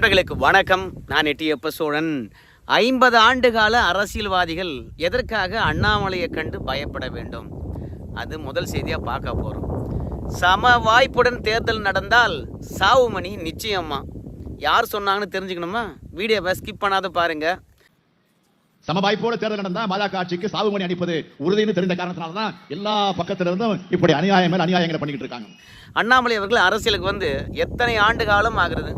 நண்பர்களுக்கு வணக்கம். நான் எட்டியப்ப சோழன் ஐம்பது ஆண்டுகால அரசியல்வாதிகள் எதற்காக அண்ணாமலையை கண்டு பயப்பட வேண்டும்? அது முதல் செய்தியாக பார்க்க போகிறோம் சம வாய்ப்புடன் தேர்தல் நடந்தால் சாவுமணி நிச்சயமா. யார் சொன்னாங்கன்னு தெரிஞ்சுக்கணுமா? வீடியோவை ஸ்கிப் பண்ணாத பாருங்க. சமவாய்ப்போட தேர்தல் நடந்தா பாஜக ஆட்சிக்கு சாவுமணி அடிப்பது உறுதினு தெரிந்த காரணத்தினால தான் எல்லா பக்கத்துல இருந்தும் இப்படி அநியாயம் மேல் அநியாயங்களை பண்ணிக்கிட்டு இருக்காங்க. அண்ணாமலை அவர்கள் அரசியலுக்கு வந்து எத்தனை ஆண்டு காலம் ஆகுறது?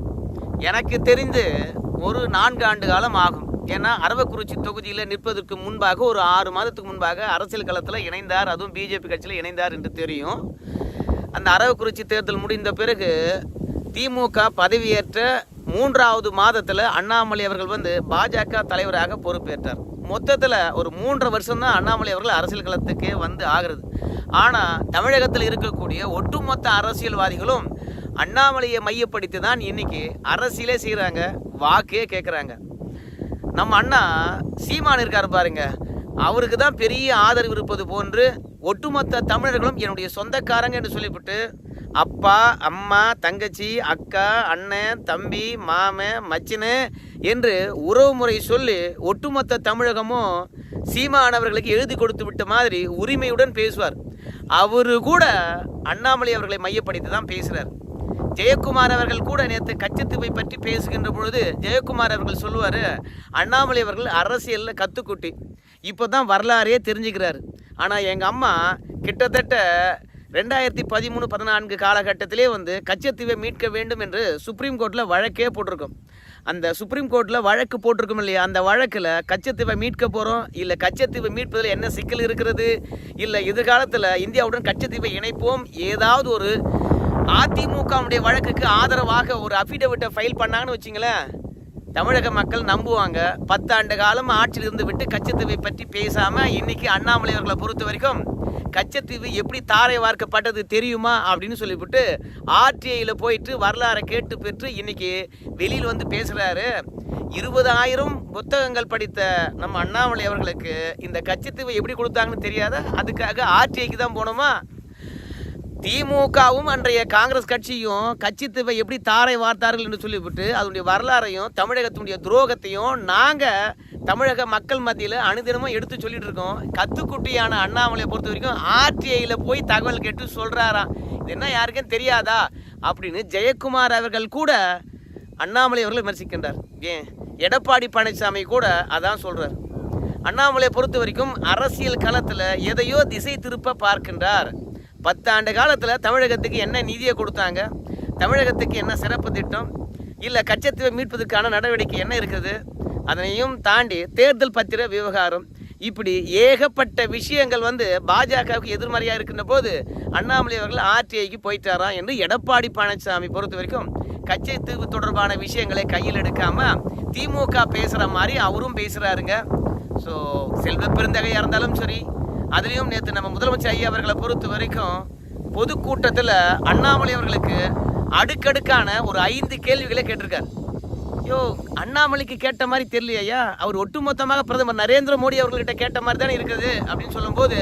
எனக்கு தெரிந்து ஒரு நான்கு ஆண்டு காலம் ஆகும். ஏன்னா அரவக்குறிச்சி தொகுதியில் நிற்பதற்கு முன்பாக ஒரு ஆறு மாதத்துக்கு முன்பாக அரசியல் களத்தில் இணைந்தார். அதுவும் பிஜேபி கட்சியில் இணைந்தார் என்று தெரியும். அந்த அரவக்குறிச்சி தேர்தல் முடிந்த பிறகு திமுக பதவியேற்ற மூன்றாவது மாதத்தில் அண்ணாமலை அவர்கள் வந்து பாஜக தலைவராக பொறுப்பேற்றார். மொத்தத்தில் ஒரு மூன்றரை வருஷம்தான் அண்ணாமலை அவர்கள் அரசியல் களத்துக்கே வந்து ஆகிறது. ஆனால் தமிழகத்தில் இருக்கக்கூடிய ஒட்டுமொத்த அரசியல்வாதிகளும் அண்ணாமலையை மையப்படுத்தி தான் இன்னைக்கு அரசியலே செய்கிறாங்க வாக்கே கேட்குறாங்க நம்ம அண்ணா சீமான் இருக்கார் பாருங்க. அவருக்கு தான் பெரிய ஆதரவு இருப்பது போன்று ஒட்டுமொத்த தமிழர்களும் என்னுடைய சொந்தக்காரங்க என்று சொல்லிவிட்டு அப்பா அம்மா தங்கச்சி அக்கா அண்ணன் தம்பி மாமன் மச்சினு என்று உறவுமுறை சொல்லி ஒட்டுமொத்த தமிழகமும் சீமானவர்களுக்கு எழுதி கொடுத்து விட்ட மாதிரி உரிமையுடன் பேசுவார். அவரு கூட அண்ணாமலை அவர்களை மையப்படுத்தி தான் பேசுகிறார் ஜெயக்குமார் அவர்கள் கூட நேற்று கச்சத்தீவை பற்றி பேசுகின்ற பொழுது ஜெயக்குமார் அவர்கள் சொல்லுவார் அண்ணாமலை அவர்கள் அரசியலில் கற்றுக்குட்டி இப்போ தான் வரலாறே தெரிஞ்சுக்கிறாரு. ஆனால் எங்கள் அம்மா கிட்டத்தட்ட ரெண்டாயிரத்தி பதிமூணு பதினான்கு காலகட்டத்திலே வந்து கச்சத்தீவை மீட்க வேண்டும் என்று சுப்ரீம் கோர்ட்டில் வழக்கே போட்டிருக்கோம். அந்த சுப்ரீம் கோர்ட்டில் வழக்கு போட்டிருக்கோம் இல்லையா? அந்த வழக்கில் கச்சத்தீவை மீட்க போகிறோம் இல்லை கச்சத்தீவை மீட்பதில் என்ன சிக்கல் இருக்கிறது? இல்லை எதிர்காலத்தில் இந்தியாவுடன் கச்சத்தீவை இணைப்போம்? ஏதாவது ஒரு அதிமுகவுடைய வழக்குக்கு ஆதரவாக ஒரு அஃபிடவிட்டை ஃபைல் பண்ணாங்கன்னு வச்சிங்களேன். தமிழக மக்கள் நம்புவாங்க. பத்தாண்டு காலம் ஆட்சியில் இருந்து விட்டு கச்சத்தீவை பற்றி பேசாமல் இன்னைக்கு அண்ணாமலை அவர்களை பொறுத்த வரைக்கும் கச்சத்தீவு எப்படி தாரை வார்க்கப்பட்டது தெரியுமா அப்படின்னு சொல்லிவிட்டு ஆர்டிஐயில் போயிட்டு வரலாறை கேட்டு பெற்று இன்னைக்கு வெளியில் வந்து பேசுகிறாரு இருபதாயிரம் புத்தகங்கள் படித்த நம்ம அண்ணாமலை அவர்களுக்கு இந்த கச்சத்தீவை எப்படி கொடுத்தாங்கன்னு தெரியாத? அதுக்காக ஆர்டிஐக்கு தான் போனோமா? திமுகவும் அன்றைய காங்கிரஸ் கட்சியும் கட்சித்துவை எப்படி தாரை வார்த்தார்கள் என்று சொல்லிவிட்டு அதனுடைய வரலாறையும் தமிழகத்தினுடைய துரோகத்தையும் நாங்கள் தமிழக மக்கள் மத்தியில் அனுதினமும் எடுத்து சொல்லிட்டு இருக்கோம். கத்துக்குட்டியான அண்ணாமலையை பொறுத்த வரைக்கும் ஆர்டிஐயில் போய் தகவல் கேட்டு சொல்கிறாராம் இது என்ன யாருக்கும் தெரியாதா? அப்படின்னு ஜெயக்குமார் அவர்கள் கூட அண்ணாமலை அவர்கள் விமர்சிக்கின்றார். ஏன்? எடப்பாடி பழனிசாமி கூட அதான் சொல்கிறார் அண்ணாமலையை பொறுத்த வரைக்கும் அரசியல் களத்தில் எதையோ திசை திருப்ப பார்க்கின்றார். பத்தாண்டு காலத்தில் தமிழகத்துக்கு என்ன நிதியை கொடுத்தாங்க? தமிழகத்துக்கு என்ன சிறப்பு திட்டம்? இல்லை கச்சத்தீவை மீட்பதற்கான நடவடிக்கை என்ன இருக்குது? அதனையும் தாண்டி தேர்தல் பத்திர விவகாரம். இப்படி ஏகப்பட்ட விஷயங்கள் வந்து பாஜகவுக்கு எதிர்மறையாக இருக்கின்ற போது அண்ணாமலை அவர்கள் ஆர்டிஐக்கு போயிட்டாரா என்று எடப்பாடி பழனிசாமி பொறுத்த வரைக்கும் கச்சத்தீவு தொடர்பான விஷயங்களை கையில் எடுக்காம திமுக பேசுகிற மாதிரி அவரும் பேசுகிறாருங்க ஸோ செல்வ பெருந்தகையாக இருந்தாலும் சரி அதுலேயும் நேற்று நம்ம முதலமைச்சர் ஐயா அவர்களை பொறுத்த வரைக்கும் பொதுக்கூட்டத்தில் அண்ணாமலை அவர்களுக்கு அடுக்கடுக்கான ஒரு ஐந்து கேள்விகளை கேட்டிருக்கார். ஐயோ அண்ணாமலைக்கு கேட்ட மாதிரி தெரியலையா? அவர் ஒட்டுமொத்தமாக பிரதமர் நரேந்திர மோடி அவர்கள்கிட்ட கேட்ட மாதிரி தானே இருக்குது அப்படின்னு சொல்லும்போது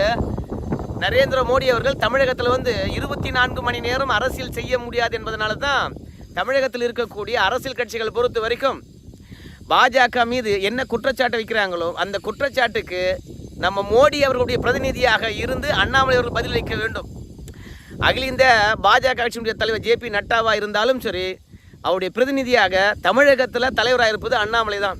நரேந்திர மோடி அவர்கள் தமிழகத்தில் வந்து இருபத்தி நான்கு மணி நேரம் அரசியல் செய்ய முடியாது என்பதனால தான் தமிழகத்தில் இருக்கக்கூடிய அரசியல் கட்சிகளை பொறுத்த வரைக்கும் பாஜக மீது என்ன குற்றச்சாட்டு வைக்கிறாங்களோ அந்த குற்றச்சாட்டுக்கு நம்ம மோடி அவர்களுடைய பிரதிநிதியாக இருந்து அண்ணாமலை அவர்கள் பதிலளிக்க வேண்டும். அகில இந்த பாஜக கட்சியினுடைய தலைவர் ஜே பி நட்டாவாக இருந்தாலும் சரி அவருடைய பிரதிநிதியாக தமிழகத்தில் தலைவராக இருப்பது அண்ணாமலை தான்.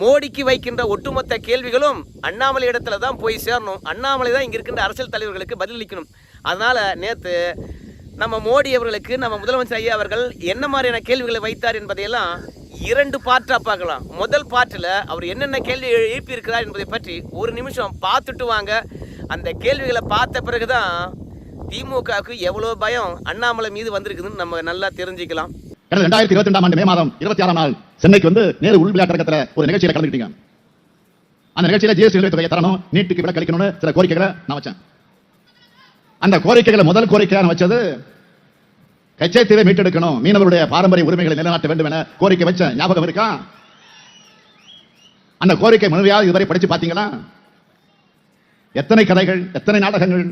மோடிக்கு வைக்கின்ற ஒட்டுமொத்த கேள்விகளும் அண்ணாமலை இடத்துல தான் போய் சேரணும். அண்ணாமலை தான் இங்கே இருக்கின்ற அரசியல் தலைவர்களுக்கு பதிலளிக்கணும் அதனால் நேற்று நம்ம மோடி அவர்களுக்கு நம்ம முதலமைச்சர் ஐயா அவர்கள் என்ன மாதிரியான கேள்விகளை வைத்தார் என்பதையெல்லாம் இரண்டு பார்ட்டாக பார்க்கலாம். முதல் பார்ட்டில் அவர் என்னென்ன கேள்வி எழுப்பியிருக்கிறார் என்பதை பற்றி ஒரு நிமிஷம் பார்த்துட்டு வாங்க. அந்த கேள்விகளை பார்த்த பிறகு தான் திமுகவுக்கு எவ்வளோ பயம் அண்ணாமலை மீது வந்திருக்குதுன்னு நம்ம நல்லா தெரிஞ்சுக்கலாம். கடந்த ரெண்டாயிரத்தி இருபத்தி ரெண்டாம் ஆண்டு மே மாதம் இருபத்தி ஆறாம் நாள் சென்னைக்கு வந்து நேரு உள் விளையாட்டு ஒரு நிகழ்ச்சியில் கலந்துக்கிட்டீங்க. அந்த நிகழ்ச்சியில் ஜிஎஸ்டி தொகையை தரணும் நீட்டுக்கு விட கழிக்கணும்னு சில கோரிக்கைகளை நான் வச்சேன். அந்த கோரிக்கைகளை முதல் கோரிக்கையாக நான் வச்சது கச்சேத்தீவை மீட்டெடுக்கணும். மீனவருடைய பாரம்பரிய உரிமைகளை நிலைநாட்ட வேண்டும் என கோரிக்கை வச்ச ஞாபகம் இருக்கா? அந்த கோரிக்கை முழுமையாக இதுவரை படிச்சு பார்த்தீங்களா? எத்தனை கதைகள் எத்தனை நாடகங்கள்?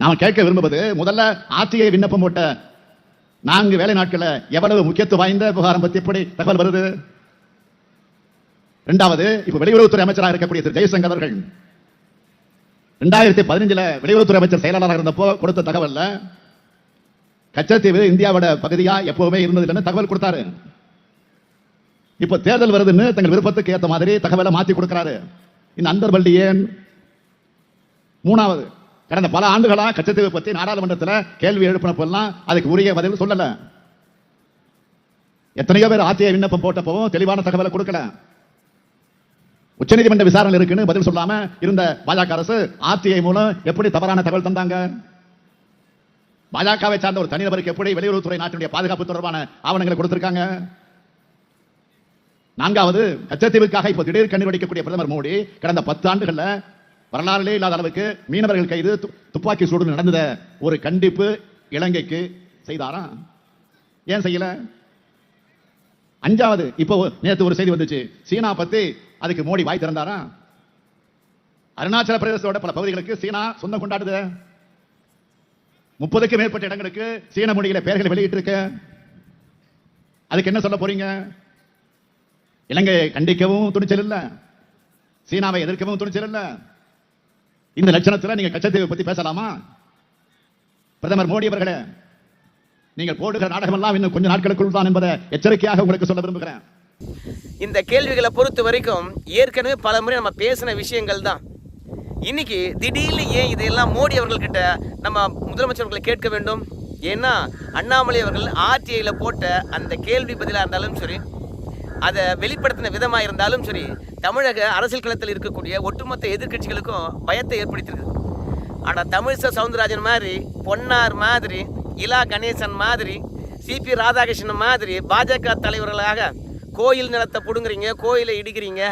நாம் கேட்க விரும்புவது முதல்ல ஆட்சியை விண்ணப்பம் போட்ட நான்கு வேலை நாட்களில் எவ்வளவு முக்கியத்துவம் வாய்ந்த விவகாரம் பற்றி எப்படி தகவல் வருது? இரண்டாவது இப்ப வெளியுறவுத்துறை அமைச்சராக இருக்கக்கூடிய திரு ஜெய்சங்கர் அவர்கள் ரெண்டாயிரத்தி பதினஞ்சுல வெளியுறவுத்துறை அமைச்சர் செயலாளராக இருந்தப்போ கொடுத்த தகவல்ல கச்சத்தீவு இந்தியாவோட பகுதியா எப்பவுமே இருந்ததுன்னு தகவல் கொடுத்தாரு. இப்ப தேர்தல் வருதுன்னு தங்கள் விருப்பத்துக்கு ஏற்ற மாதிரி தகவலை மாத்தி கொடுக்கிறாரு. இந்த அந்தர்பள்ளி ஏன்? மூணாவது கடந்த பல ஆண்டுகளா கச்சத்தீவை பத்தி நாடாளுமன்றத்தில் கேள்வி எழுப்பினப்பெல்லாம் அதுக்கு உரிய பதில் சொல்லல. எத்தனையோ பேர் ஆத்திய விண்ணப்பம் போட்டப்பவும் தெளிவான தகவலை கொடுக்கல. உச்சநீதிமன்ற விசாரணை இருக்குன்னு பதில் சொல்லாம இருந்த பாஜக அரசு ஆர்டிஐ மூலம் எப்படி தவறான தகவல் தந்தாங்க? பாஜகவை சார்ந்த ஒரு தனிநபருக்கு எப்படி வெளியுறவுத்துறை நாட்டினுடைய பாதுகாப்பு தொடர்பான ஆவணங்களை கொடுத்திருக்காங்க? நான்காவது கச்சத்தீவுக்காக இப்போ திடீர் கண்ணீர் வடிக்கக்கூடிய பிரதமர் மோடி கடந்த பத்து ஆண்டுகள்ல வரலாறுலே இல்லாத அளவுக்கு மீனவர்கள் கைது து- துப்பாக்கி சூடு நடந்த ஒரு கண்டிப்பு இலங்கைக்கு செய்தாரா? ஏன் செய்யல? அஞ்சாவது இப்போ நேற்று ஒரு செய்தி வந்துச்சு. சீனா பத்தி அதுக்கு மோடி வாய் திறந்தாரா? அருணாச்சல பிரதேசத்தோட பல பகுதிகளுக்கு சீனா சொந்தம் கொண்டாடுது. முப்பதுக்கு மேற்பட்ட இடங்களுக்கு சீன மொழியில பெயர்களை வெளியிட்டு இருக்க அதுக்கு என்ன சொல்ல போறீங்க? இலங்கையை கண்டிக்கவும் துணிச்சல் இல்ல. சீனாவை எதிர்க்கவும் துணிச்சல் இல்ல. இந்த லட்சணத்துல நீங்க கச்சத்தீவை பத்தி பேசலாமா? பிரதமர் மோடி அவர்களே நீங்கள் போடுகிற நாடகம் எல்லாம் இன்னும் கொஞ்ச நாட்களுக்குள் தான் என்பதை எச்சரிக்கையாக உங்களுக்கு சொல்ல விரும்புகிறேன். இந்த கேள்விகளை பொறுத்த வரைக்கும் ஏற்கனவே பல முறை நம்ம பேசின விஷயங்கள் தான் இன்னைக்கு திடீர்னு ஏன் இதையெல்லாம் மோடி அவர்கள்கிட்ட நம்ம முதலமைச்சர் கேட்க வேண்டும்? ஏன்னா அண்ணாமலை அவர்கள் ஆர்டிஐயில் போட்ட அந்த கேள்வி பதிலாக இருந்தாலும் சரி அதை வெளிப்படுத்தின விதமாக இருந்தாலும் சரி தமிழக அரசியல் களத்தில் இருக்கக்கூடிய ஒட்டுமொத்த எதிர்க்கட்சிகளுக்கும் பயத்தை ஏற்படுத்தியிருக்கு. ஆனால் தமிழிசை சவுந்தரராஜன் மாதிரி பொன்னார் மாதிரி இலா கணேசன் மாதிரி சிபி ராதாகிருஷ்ணன் மாதிரி பாஜக தலைவர்களாக கோயில் நிலத்தை பிடுங்குறீங்க கோயிலை இடிக்கிறீங்க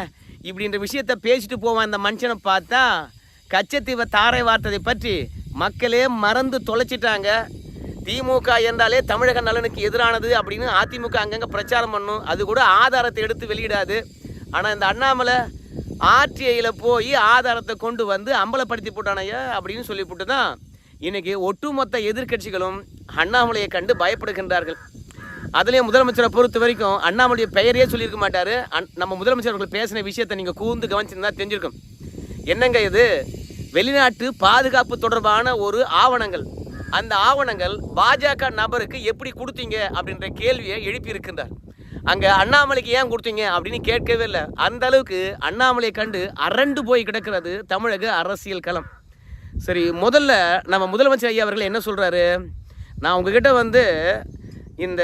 இப்படின்ற விஷயத்த பேசிட்டு போவான் அந்த மனுஷனை பார்த்தா கச்சத்தீவை தாரை வார்த்ததை பற்றி மக்களே மறந்து தொலைச்சிட்டாங்க. திமுக என்றாலே தமிழக நலனுக்கு எதிரானது அப்படின்னு அதிமுக அங்கங்கே பிரச்சாரம் பண்ணும். அது கூட ஆதாரத்தை எடுத்து வெளியிடாது. ஆனால் இந்த அண்ணாமலை ஆர்டிஐயில் போய் ஆதாரத்தை கொண்டு வந்து அம்பலப்படுத்தி போட்டானையா அப்படின்னு சொல்லிவிட்டு தான் இன்னைக்கு ஒட்டுமொத்த எதிர்க்கட்சிகளும் அண்ணாமலையை கண்டு பயப்படுகின்றார்கள். அதுலேயும் முதலமைச்சரை பொறுத்த வரைக்கும் அண்ணாமலைய பெயரே சொல்லியிருக்க மாட்டார். அன்- நம்ம முதலமைச்சர் அவர்கள் பேசின விஷயத்தை நீங்கள் கூர்ந்து கவனிச்சிருந்தா தெரிஞ்சிருக்கும். என்னங்க இது? வெளிநாட்டு பாதுகாப்பு தொடர்பான ஒரு ஆவணங்கள். அந்த ஆவணங்கள் பாஜக நபருக்கு எப்படி கொடுத்தீங்க அப்படின்ற கேள்வியை எழுப்பியிருக்கின்றார். அங்கே அண்ணாமலைக்கு ஏன் கொடுத்தீங்க அப்படின்னு கேட்கவே இல்லை. அந்த அளவுக்கு அண்ணாமலையை கண்டு அரண்டு போய் கிடக்கிறது தமிழக அரசியல் களம். சரி முதல்ல நம்ம முதலமைச்சர் ஐயா அவர்கள் என்ன சொல்கிறாரு நான் உங்ககிட்ட வந்து இந்த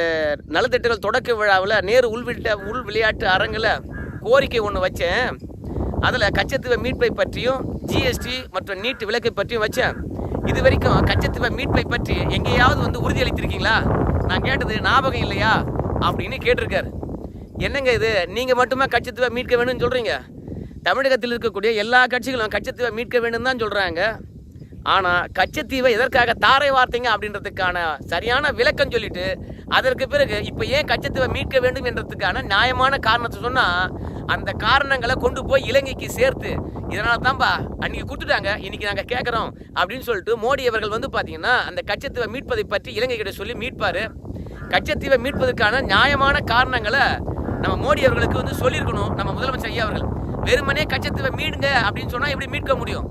நலத்திட்டங்கள் தொடக்க விழாவில் நேரு உள்விட்ட உள் விளையாட்டு அரங்கில் கோரிக்கை ஒன்று வச்சேன். அதில் கச்சத்துவ மீட்பை பற்றியும் ஜிஎஸ்டி மற்றும் நீட் விலக்கை பற்றியும் வச்சேன் இது வரைக்கும் கச்சத்துவ மீட்பை பற்றி எங்கேயாவது வந்து உறுதியளித்திருக்கீங்களா? நான் கேட்டது ஞாபகம் இல்லையா? அப்படின்னு கேட்டிருக்காரு. என்னங்க இது? நீங்கள் மட்டுமே கச்சத்துவ மீட்க வேணும்னு சொல்கிறீங்க தமிழகத்தில் இருக்கக்கூடிய எல்லா கட்சிகளும் கச்சத்தீவை மீட்க வேண்டும் தான் சொல்கிறாங்க ஆனால் கச்சத்தீவை எதற்காக தாரை வார்த்தைங்க அப்படின்றதுக்கான சரியான விளக்கம் சொல்லிட்டு அதற்கு பிறகு இப்போ ஏன் கச்சத்தீவை மீட்க வேண்டும் என்றதுக்கான நியாயமான காரணத்தை சொன்னால் அந்த காரணங்களை கொண்டு போய் இலங்கைக்கு சேர்த்து இதனால தான்ப்பா அன்னைக்கு கொடுத்துட்டாங்க இன்னைக்கு நாங்கள் கேட்குறோம் அப்படின்னு சொல்லிட்டு மோடி அவர்கள் வந்து பார்த்தீங்கன்னா அந்த கச்சத்தீவை மீட்பதை பற்றி இலங்கை கிட்ட சொல்லி மீட்பார். கச்சத்தீவை மீட்பதற்கான நியாயமான காரணங்களை நம்ம மோடி அவர்களுக்கு வந்து சொல்லியிருக்கணும் நம்ம முதலமைச்சர் ஐயா அவர்கள். வெறுமனே கச்சத்தீவை மீடுங்க அப்படின்னு சொன்னால் எப்படி மீட்க முடியும்?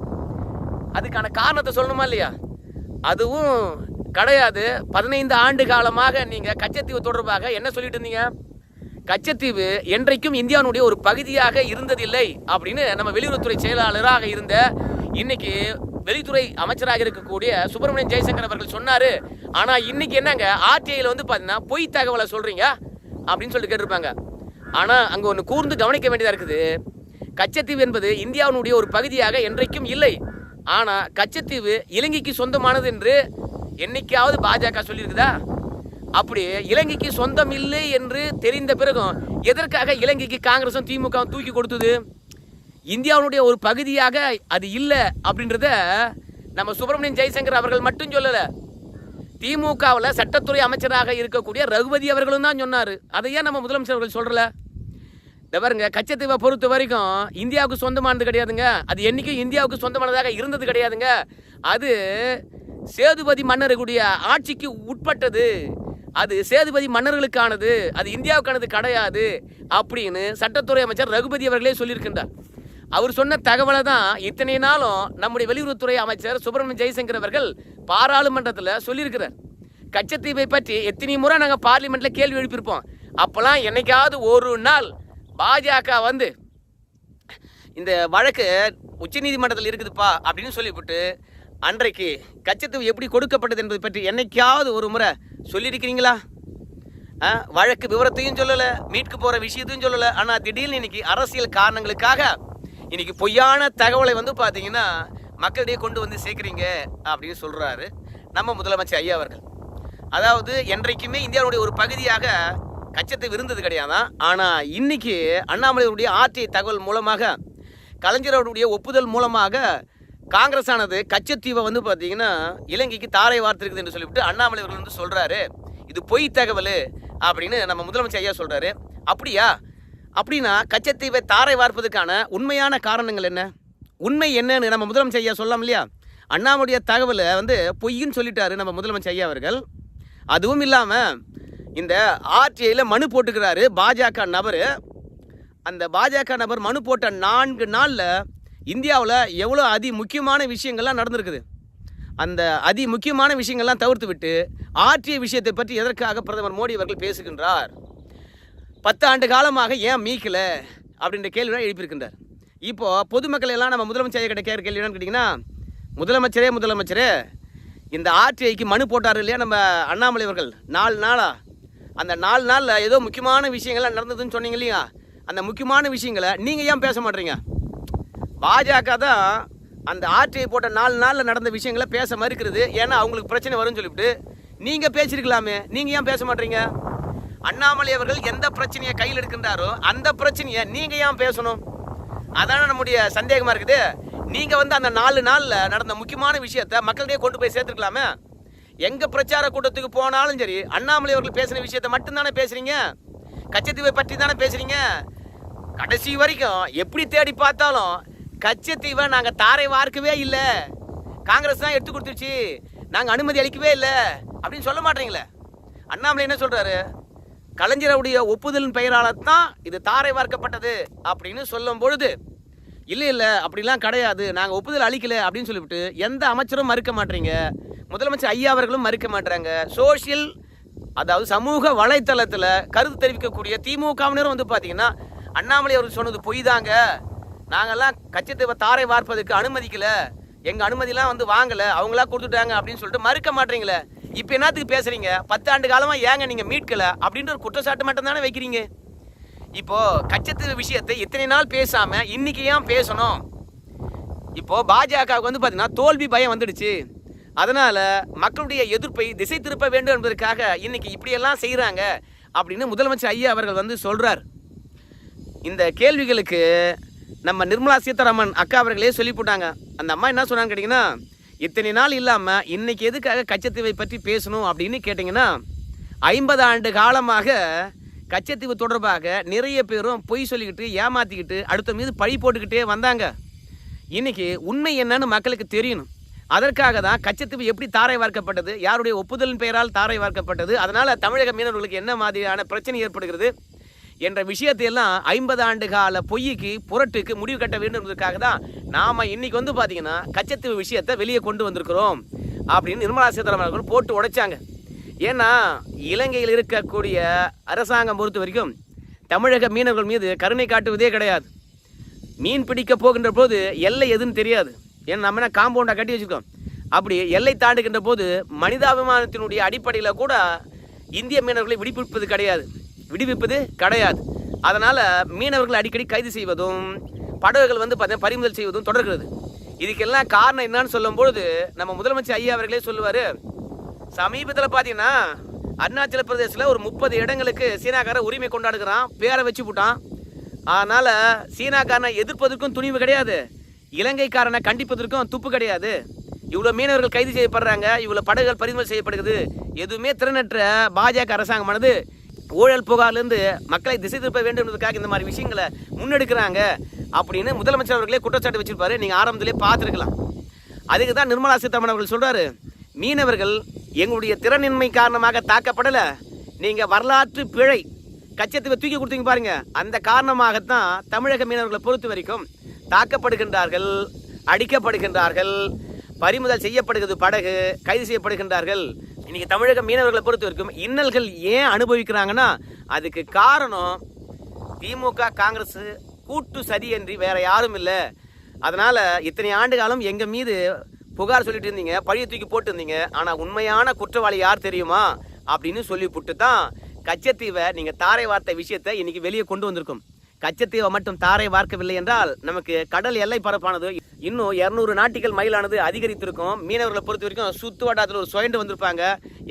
அதுக்கான காரணத்தை சொல்லணுமா இல்லையா? அதுவும் கிடையாது. பதினைந்து ஆண்டு காலமாக நீங்கள் கச்சத்தீவு தொடர்பாக என்ன சொல்லிட்டு இருந்தீங்க? கச்சத்தீவு என்றைக்கும் இந்தியாவுடைய ஒரு பகுதியாக இருந்ததில்லை அப்படின்னு நம்ம வெளியுறவுத்துறை செயலாளராக இருந்த இன்னைக்கு வெளித்துறை அமைச்சராக இருக்கக்கூடிய சுப்பிரமணியன் ஜெயசங்கர் அவர்கள் சொன்னாரு. ஆனா இன்னைக்கு என்னங்க? ஆர்டிஐல வந்து பாத்தீங்கன்னா பொய் தகவலை சொல்றீங்க அப்படின்னு சொல்லிட்டு கேட்டிருப்பாங்க. ஆனா அங்க ஒன்று கூர்ந்து கவனிக்க வேண்டியதா இருக்குது. கச்சத்தீவு என்பது இந்தியாவினுடைய ஒரு பகுதியாக என்றைக்கும் இல்லை. ஆனா கச்சத்தீவு இலங்கைக்கு சொந்தமானது என்று என்னைக்காவது பாஜக சொல்லியிருக்குதா? அப்படி இலங்கைக்கு சொந்தம் இல்லை என்று தெரிந்த பிறகும் எதற்காக இலங்கைக்கு காங்கிரசும் திமுக தூக்கி கொடுத்தது? இந்தியாவுடைய ஒரு பகுதியாக அது இல்லை அப்படின்றத நம்ம சுப்பிரமணியன் ஜெய்சங்கர் அவர்கள் மட்டும் சொல்லலை. திமுகவில் சட்டத்துறை அமைச்சராக இருக்கக்கூடிய ரகுபதி அவர்களும் தான் சொன்னார். அதை ஏன் நம்ம முதலமைச்சர் அவர்கள் சொல்கிறல இந்த பாருங்க கச்சத்தீவை பொறுத்த வரைக்கும் இந்தியாவுக்கு சொந்தமானது கிடையாதுங்க. அது என்னைக்கும் இந்தியாவுக்கு சொந்தமானதாக இருந்தது கிடையாதுங்க. அது சேதுபதி மன்னருடைய ஆட்சிக்கு உட்பட்டது. அது சேதுபதி மன்னர்களுக்கானது அது இந்தியாவுக்கானது கிடையாது அப்படின்னு சட்டத்துறை அமைச்சர் ரகுபதி அவர்களே சொல்லியிருக்கின்றார். அவர் சொன்ன தகவலை தான் இத்தனை நாளும் நம்முடைய வெளியுறவுத்துறை அமைச்சர் சுப்பிரமணிய ஜெய்சங்கர் அவர்கள் பாராளுமன்றத்தில் சொல்லியிருக்கிறார். கச்சத்தீவை பற்றி எத்தனை முறை நாங்கள் பார்லிமெண்ட்டில் கேள்வி எழுப்பியிருப்போம். அப்போல்லாம் என்னைக்காவது ஒரு நாள் பாஜக வந்து இந்த வழக்கு உச்சநீதிமன்றத்தில் இருக்குதுப்பா அப்படின்னு சொல்லிவிட்டு அன்றைக்கு கச்சத்தீவு எப்படி கொடுக்கப்பட்டது என்பது பற்றி என்னைக்காவது ஒரு முறை சொல்லியிருக்கிறீங்களா? வழக்கு விவரத்தையும் சொல்லலை மீட்க போகிற விஷயத்தையும் சொல்லலை. ஆனால் திடீர்னு இன்னைக்கு அரசியல் காரணங்களுக்காக இன்னைக்கு பொய்யான தகவலை வந்து பார்த்தீங்கன்னா மக்களிடையே கொண்டு வந்து சேர்க்குறீங்க அப்படின்னு சொல்கிறாரு நம்ம முதலமைச்சர் ஐயா அவர்கள். அதாவது என்றைக்குமே இந்தியாவுடைய ஒரு பகுதியாக கச்சத்தை விருந்தது கிடையாதான் ஆனால் இன்னைக்கு அண்ணாமலையுடைய ஆர்டிஐ தகவல் மூலமாக கலைஞரவருடைய ஒப்புதல் மூலமாக காங்கிரஸ் ஆனது கச்சத்தீவை வந்து பார்த்தீங்கன்னா இலங்கைக்கு தாரை வார்த்திருக்குது என்று சொல்லிவிட்டு அண்ணாமலை அவர்கள் வந்து சொல்கிறாரு இது பொய் தகவல் அப்படின்னு நம்ம முதலமைச்சர் ஐயா சொல்கிறாரு அப்படியா? அப்படின்னா கச்சத்தீவை தாரை வார்ப்பதற்கான உண்மையான காரணங்கள் என்ன? உண்மை என்னன்னு நம்ம முதலமைச்சர் ஐயா சொல்லலாம் இல்லையா? அண்ணாமுடைய தகவலை வந்து பொய்ன்னு சொல்லிட்டாரு நம்ம முதலமைச்சர் ஐயா அவர்கள். அதுவும் இல்லாமல் இந்த ஆர்டிஐயில் மனு போட்டுக்கிறாரு பாஜக நபர். அந்த பாஜக நபர் மனு போட்ட நான்கு நாளில் இந்தியாவில் எவ்வளோ அதி முக்கியமான விஷயங்கள்லாம் நடந்திருக்குது. அந்த அதி முக்கியமான விஷயங்கள்லாம் தவிர்த்து விட்டு ஆர்டிஐ விஷயத்தை பற்றி எதற்காக பிரதமர் மோடி அவர்கள் பேசுகின்றார்? பத்து ஆண்டு காலமாக ஏன் மீக்கலை அப்படின்ற கேள்வியை எழுப்பியிருக்கின்றார். இப்போது பொதுமக்கள் எல்லாம் நம்ம முதலமைச்சர் கிட்ட கேட்குற கேள்வி என்னன்னு கேட்டிங்கன்னா முதலமைச்சரே முதலமைச்சரே இந்த ஆர்டிஐக்கு மனு போட்டார் இல்லையா நம்ம அண்ணாமலை அவர்கள்? நாலு நாளா? அந்த நாலு நாளில் ஏதோ முக்கியமான விஷயங்கள்லாம் நடந்ததுன்னு சொன்னீங்க இல்லையா? அந்த முக்கியமான விஷயங்களை நீங்கள் ஏன் பேச மாட்டீங்க? பாஜக தான் அந்த ஆர்டிஐ போட்ட நாலு நாளில் நடந்த விஷயங்களை பேச மறுக்கிறது. ஏன்னா அவங்களுக்கு பிரச்சனை வரும்னு சொல்லிவிட்டு நீங்கள் பேசியிருக்கலாமே. நீங்கள் ஏன் பேச மாட்டீங்க? அண்ணாமலை அவர்கள் எந்த பிரச்சனையை கையில் எடுக்கின்றாரோ அந்த பிரச்சனையை நீங்கள் ஏன் பேசணும்? அதான நம்முடைய சந்தேகமாக இருக்குது. நீங்கள் வந்து அந்த நாலு நாளில் நடந்த முக்கியமான விஷயத்த மக்களிடையே கொண்டு போய் சேர்த்துருக்கலாமே? எங்கள் பிரச்சார கூட்டத்துக்கு போனாலும் சரி அண்ணாமலை அவர்கள் பேசின விஷயத்த மட்டும்தானே பேசுகிறீங்க கச்சத்தீவை பற்றி தானே பேசுகிறீங்க கடைசி வரைக்கும் எப்படி தேடி பார்த்தாலும் கச்சத்தீவை நாங்கள் தாரை வார்க்கவே இல்லை. காங்கிரஸ் தான் எடுத்து கொடுத்துருச்சு நாங்கள் அனுமதி அளிக்கவே இல்லை. அப்படின்னு சொல்ல மாட்டீங்களே. அண்ணாமலை என்ன சொல்கிறாரு கலைஞருடைய ஒப்புதலின் பெயரால் தான் இது தாரை வார்க்கப்பட்டது அப்படின்னு சொல்லும் பொழுது இல்லை இல்லை அப்படிலாம் கிடையாது. நாங்கள் ஒப்புதல் அளிக்கல அப்படின்னு சொல்லிவிட்டு எந்த அமைச்சரும் மறுக்க மாட்டீங்க. முதலமைச்சர் ஐயா அவர்களும் மறுக்க மாட்டுறாங்க சோஷியல் அதாவது சமூக வலைத்தளத்தில் கருத்து தெரிவிக்கக்கூடிய திமுகவினரும் வந்து பார்த்தீங்கன்னா அண்ணாமலை அவர் சொன்னது பொய் தாங்க நாங்கள்லாம் கச்சத்தீவை தாரை வார்ப்பதற்கு அனுமதிக்கல. எங்கள் அனுமதிலாம் வந்து வாங்கலை. அவங்களா கொடுத்துட்டாங்க அப்படின்னு சொல்லிட்டு மறுக்க மாட்டீங்களே. இப்போ என்னத்துக்கு பேசுகிறீங்க பத்தாண்டு காலமாக ஏங்க நீங்கள் மீட்கல? அப்படின்ற ஒரு குற்றச்சாட்டு மட்டும் தானே வைக்கிறீங்க. இப்போது கச்சத்தீவு விஷயத்தை இத்தனை நாள் பேசாமல் இன்றைக்கி ஏன் பேசணும்? இப்போது பாஜகவுக்கு வந்து பார்த்தீங்கன்னா தோல்வி பயம் வந்துடுச்சு. அதனால் மக்களுடைய எதிர்ப்பை திசை திருப்ப வேண்டும் என்பதற்காக இன்றைக்கி இப்படியெல்லாம் செய்கிறாங்க அப்படின்னு முதலமைச்சர் ஐயா அவர்கள் வந்து சொல்கிறார் இந்த கேள்விகளுக்கு நம்ம நிர்மலா சீதாராமன் அக்கா அவர்களே சொல்லி போட்டாங்க. அந்த அம்மா என்ன சொன்னாங்க கேட்டிங்கன்னா இத்தனை நாள் இல்லாமல் இன்னைக்கு எதுக்காக கச்சத்தீவை பற்றி பேசணும் அப்படின்னு கேட்டிங்கன்னா ஐம்பது ஆண்டு காலமாக கச்சத்தீவு தொடர்பாக நிறைய பேரும் பொய் சொல்லிக்கிட்டு ஏமாத்திக்கிட்டு அடுத்த மீது பழி போட்டுக்கிட்டே வந்தாங்க. இன்னைக்கு உண்மை என்னன்னு மக்களுக்கு தெரியணும். அதற்காக தான் கச்சத்தீவு எப்படி தாரை வார்க்கப்பட்டது யாருடைய ஒப்புதலின் பெயரால் தாரை வார்க்கப்பட்டது அதனால் தமிழக மீனவர்களுக்கு என்ன மாதிரியான பிரச்சனை ஏற்படுகிறது என்ற விஷயத்தை எல்லாம் ஐம்பது ஆண்டு கால பொய்க்கு புரட்டுக்கு முடிவு கட்ட வேண்டும் என்பதற்காக தான் நாம் இன்னைக்கு வந்து பார்த்தீங்கன்னா கச்சத்தீவு விஷயத்தை வெளியே கொண்டு வந்திருக்கிறோம் அப்படின்னு நிர்மலா சீதாராமன் அவர்கள் போட்டு உடைச்சாங்க. ஏன்னா இலங்கையில் இருக்கக்கூடிய அரசாங்கம் பொறுத்த வரைக்கும் தமிழக மீனவர்கள் மீது கருணை காட்டுவதே கிடையாது. மீன் பிடிக்க போகின்ற போது எல்லை எதுன்னு தெரியாது. ஏன்னா நம்ம என்ன காம்பவுண்டாக கட்டி வச்சுருக்கோம். அப்படி எல்லை தாண்டுகின்ற போது மனிதாபிமானத்தினுடைய அடிப்படையில் கூட இந்திய மீனவர்களை விடுவிப்பது கிடையாது. விடுவிப்பது கிடையாது. அதனால் மீனவர்களை அடிக்கடி கைது செய்வதும் படகுகள் வந்து பார்த்தீங்கன்னா பறிமுதல் செய்வதும் தொடர்கிறது. இதுக்கெல்லாம் காரணம் என்னன்னு சொல்லும்பொழுது நம்ம முதலமைச்சர் ஐயா அவர்களே சொல்லுவார் சமீபத்தில் பார்த்தீங்கன்னா அருணாச்சல பிரதேசத்தில் ஒரு முப்பது இடங்களுக்கு சீனாக்காரன் உரிமை கொண்டாடுகிறான் பேரை வச்சு போட்டான். அதனால் சீனாக்காரனை எதிர்ப்பதற்கும் துணிவு கிடையாது. இலங்கைக்காரனை கண்டிப்பதற்கும் துப்பு கிடையாது. இவ்வளோ மீனவர்கள் கைது செய்யப்படுறாங்க இவ்வளோ படகுகள் பறிமுதல் செய்யப்படுகிறது. எதுவுமே திறனற்ற பாஜக அரசாங்கமானது ஊழல் புகார்லேருந்து மக்களை திசை திருப்ப வேண்டும் என்பதற்காக இந்த மாதிரி விஷயங்களை முன்னெடுக்கிறாங்க அப்படின்னு முதலமைச்சர் அவர்களே குற்றச்சாட்டு வச்சிருப்பாரு. நீங்கள் ஆரம்பத்திலே பார்த்துருக்கலாம். அதுக்கு தான் நிர்மலா சீதாராமன் அவர்கள் சொல்கிறாரு மீனவர்கள் எங்களுடைய திறனின்மை காரணமாக தாக்கப்படலை நீங்கள் வரலாற்று பிழை கச்சத்தீவை தூக்கி கொடுத்தீங்க பாருங்க. அந்த காரணமாகத்தான் தமிழக மீனவர்களை பொறுத்த வரைக்கும் தாக்கப்படுகின்றார்கள் அடிக்கப்படுகின்றார்கள் பறிமுதல் செய்யப்படுகிறது படகு கைது செய்யப்படுகின்றார்கள். இன்னைக்கு தமிழக மீனவர்களை பொறுத்த வரைக்கும் இன்னல்கள் ஏன் அனுபவிக்கிறாங்கன்னா அதுக்கு காரணம் திமுக காங்கிரஸ் கூட்டு சதியன்றி வேற யாரும் இல்லை. அதனால இத்தனை ஆண்டு காலம் எங்க மீது புகார் சொல்லிட்டு இருந்தீங்க பழிய தூக்கி போட்டு இருந்தீங்க ஆனா உண்மையான குற்றவாளி யார் தெரியுமா அப்படின்னு சொல்லி புட்டு தான் கச்சத்தீவை நீங்க தாரை வார்த்தை விஷயத்தை இன்னைக்கு வெளியே கொண்டு வந்திருக்கும். கச்சத்தீவை மட்டும் தாரை வார்க்கவில்லை என்றால் நமக்கு கடல் எல்லை பரப்பானது இன்னும் இரநூறு நாட்டிகள் மயிலானது அதிகரித்திருக்கும். மீனவர்களை பொறுத்த வரைக்கும் சுத்து வட்டாரத்தில் ஒரு சுயண்டு வந்திருப்பாங்க.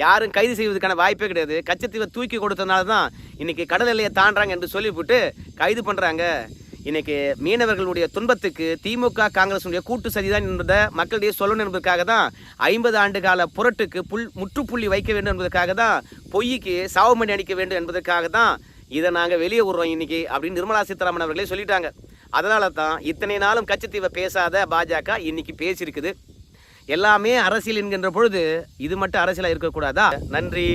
யாரும் கைது செய்வதற்கான வாய்ப்பே கிடையாது. கச்சத்தீவை தூக்கி கொடுத்ததுனால தான் இன்னைக்கு கடல் எல்லையை தாண்டாங்க என்று சொல்லிவிட்டு கைது பண்ணுறாங்க இன்னைக்கு மீனவர்களுடைய துன்பத்துக்கு திமுக காங்கிரசுடைய கூட்டு சதிதான் என்பதை மக்களிடையே சொல்லணும் என்பதற்காக தான் ஐம்பது ஆண்டு கால புரட்டுக்கு புல் முற்றுப்புள்ளி வைக்க வேண்டும் என்பதற்காக தான் பொய்க்கு சாவுமணி அடிக்க வேண்டும் என்பதற்காக தான் இதை நாங்கள் வெளியே விடுறோம் இன்னைக்கு அப்படின்னு நிர்மலா சீதாராமன் அவர்களே சொல்லிட்டாங்க. அதனால தான் இத்தனை நாளும் கச்சத்தீவை பேசாத பாஜக இன்னைக்கு பேசியிருக்குது. எல்லாமே அரசியல் என்கின்ற பொழுது இது மட்டும் அரசியலாக இருக்கக்கூடாதா? நன்றி.